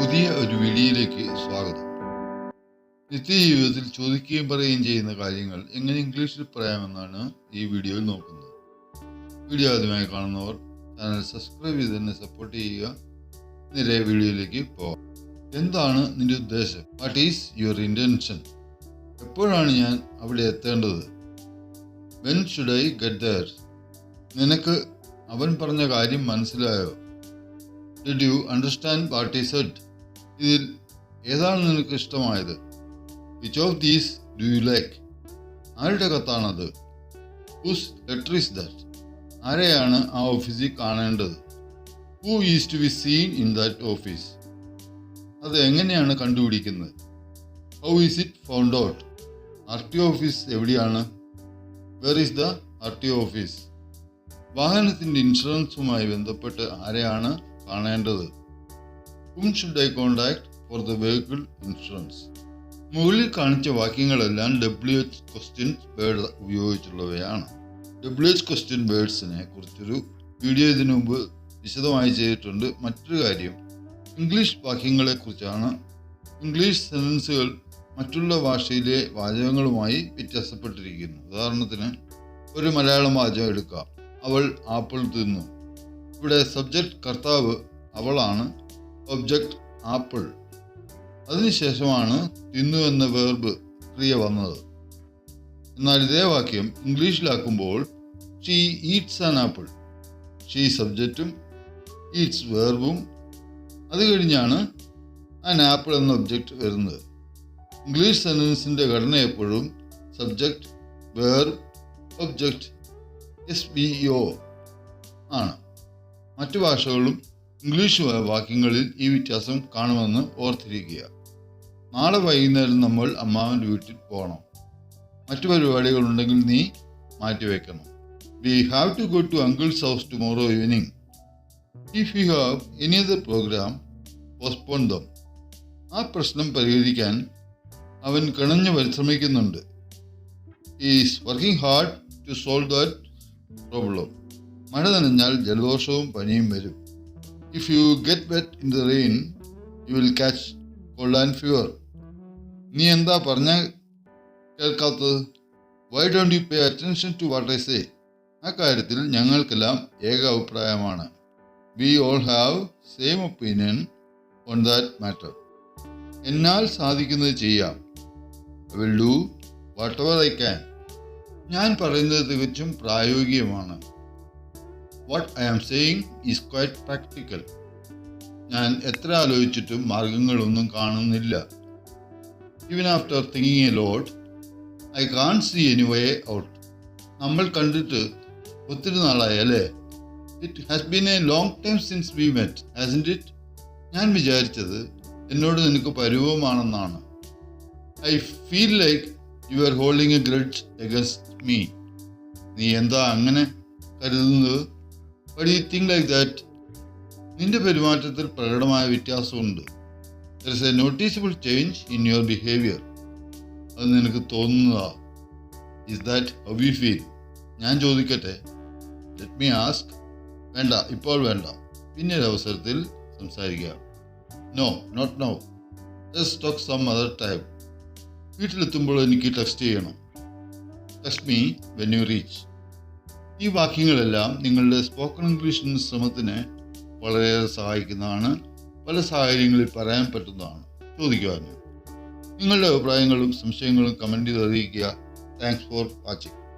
പുതിയ ഒരു വീഡിയോയിലേക്ക് സ്വാഗതം. നിത്യജീവിതത്തിൽ ചോദിക്കുകയും പറയുകയും ചെയ്യുന്ന കാര്യങ്ങൾ എങ്ങനെ ഇംഗ്ലീഷിൽ പറയാമെന്നാണ് ഈ വീഡിയോയിൽ നോക്കുന്നത്. വീഡിയോ ആദ്യമായി കാണുന്നവർ ചാനൽ സബ്സ്ക്രൈബ് ചെയ്ത് തന്നെ സപ്പോർട്ട് ചെയ്യുക. നേരെ വീഡിയോയിലേക്ക് പോകാം. എന്താണ് നിന്റെ ഉദ്ദേശം? വാട്ട് ഈസ് യുവർ ഇന്റൻഷൻ എപ്പോഴാണ് ഞാൻ അവിടെ എത്തേണ്ടത്? When should I get there നിനക്ക് അവൻ പറഞ്ഞ കാര്യം മനസ്സിലായോ? Did you understand what is said ഇതിൽ ഏതാണ് നിനക്ക് ഇഷ്ടമായത്? Which of these do you like ആരുടെ കത്താണത്? ഹൂസ് ലെറ്റർ ഇസ് ദാറ്റ് ആരെയാണ് ആ ഓഫീസിൽ കാണേണ്ടത്? Who is to be seen in that office അത് എങ്ങനെയാണ് കണ്ടുപിടിക്കുന്നത്? How is it found out R T office എവിടെയാണ്? Where is the R T office വാഹനത്തിന്റെ ഇൻഷുറൻസുമായി ബന്ധപ്പെട്ട് ആരെയാണ് കാണേണ്ടത്? Whom should I contact for the vehicle insurance മുകളിൽ കാണിച്ച വാക്യങ്ങളെല്ലാം ഡബ്ല്യു എച്ച് ക്വസ്റ്റ്യൻ വേർഡ് ഉപയോഗിച്ചുള്ളവയാണ്. ഡബ്ല്യു എച്ച് ക്വസ്റ്റ്യൻ വേർഡ്സിനെ കുറിച്ചൊരു വീഡിയോ ഇതിനു മുമ്പ് വിശദമായി ചെയ്തിട്ടുണ്ട്. മറ്റൊരു കാര്യം ഇംഗ്ലീഷ് വാക്യങ്ങളെക്കുറിച്ചാണ്. ഇംഗ്ലീഷ് സെന്റൻസുകൾ മറ്റുള്ള ഭാഷയിലെ വാചകങ്ങളുമായി വ്യത്യാസപ്പെട്ടിരിക്കുന്നു. ഉദാഹരണത്തിന് ഒരു മലയാളം വാചകം എടുക്കാം. അവൾ ആപ്പിൾ തിന്നു. ഇവിടെ സബ്ജക്റ്റ് കർത്താവ് അവളാണ്. ഒബ്ജക്റ്റ് ആപ്പിൾ അതിനുശേഷമാണ് തിന്നു എന്ന വേർബ് ക്രിയ വന്നത്. എന്നാൽ ഇതേ വാക്യം ഇംഗ്ലീഷിലാക്കുമ്പോൾ she eats an apple she സബ്ജക്റ്റും eats വേർബും അത് കഴിഞ്ഞാണ് ആൻ ആപ്പിൾ എന്ന ഒബ്ജക്റ്റ് വരുന്നത്. ഇംഗ്ലീഷ് സെന്റൻസിന്റെ ഘടന എപ്പോഴും subject verb object S B O ആണ്. മറ്റു ഭാഷകളും ഇംഗ്ലീഷ് വാക്യങ്ങളിൽ ഈ വ്യത്യാസം കാണുമെന്ന് ഓർത്തിരിക്കുക. നാളെ വൈകുന്നേരം നമ്മൾ അമ്മാവന്റെ വീട്ടിൽ പോകണം. മറ്റു പരിപാടികളുണ്ടെങ്കിൽ നീ മാറ്റിവെക്കണം. We have to go to uncle's house tomorrow evening if you have any other programme postpone them ആ പ്രശ്നം പരിഹരിക്കാൻ അവൻ കിണഞ്ഞു പരിശ്രമിക്കുന്നുണ്ട്. Is working hard to solve that problem മഴ നനഞ്ഞാൽ ജലദോഷവും പനിയും വരും. If you get wet in the rain you will catch cold and fever നീ എന്താ പറഞ്ഞ കേൾക്കാത്തത്? Why don't you pay attention to what I say ആ കാര്യത്തിൽ ഞങ്ങൾക്കെല്ലാം ഏക അഭിപ്രായമാണ്. We all have same opinion on that matter എന്നാൽ സാധിക്കുന്നത് ചെയ്യാം. I will do whatever I can ഞാൻ പറയുന്നത് തികച്ചും പ്രായോഗികമാണ്. What I am saying is quite practical ഞാൻ എത്ര ആലോചിച്ചിട്ടും മാർഗങ്ങളൊന്നും കാണുന്നില്ല. Even after thinking a lot I can't see any way out നമ്മൾ കണ്ടിട്ട് ഒത്തിരി നാളായി അല്ലേ it has been a long time since we met has it ഞാൻ വിചാരിച്ചത് എന്നോട് നിനക്ക് പരിവമാണെന്നാണ് I feel like you are holding a grudge against me നീ എന്താ അങ്ങനെ കരുതുന്നത്? But you think like that നിന്റെ പെരുമാറ്റത്തിൽ പ്രകടമായ വ്യത്യാസമുണ്ട്. There is a noticeable change in your behaviour അത് നിനക്ക് തോന്നുന്നതാ. Is that how you feel ഞാൻ ചോദിക്കട്ടെ. ലെറ്റ് മീ ആസ്ക് വേണ്ട ഇപ്പോൾ വേണ്ട. പിന്നീട് അവസരത്തിൽ സംസാരിക്കാം. No not no just talk some other time വീട്ടിലെത്തുമ്പോൾ എനിക്ക് ടെക്സ്റ്റ് ചെയ്യണം. Text me when you reach ഈ വാക്യങ്ങളെല്ലാം നിങ്ങളുടെ സ്പോക്കൺ ഇംഗ്ലീഷ് ശ്രമത്തിന് വളരെയേറെ സഹായിക്കുന്നതാണ്. പല സാഹചര്യങ്ങളിൽ പറയാൻ പറ്റുന്നതാണ്. ചോദിക്കുവാനും. നിങ്ങളുടെ അഭിപ്രായങ്ങളും സംശയങ്ങളും കമന്റ് ചെയ്ത് അറിയിക്കുക. Thanks for watching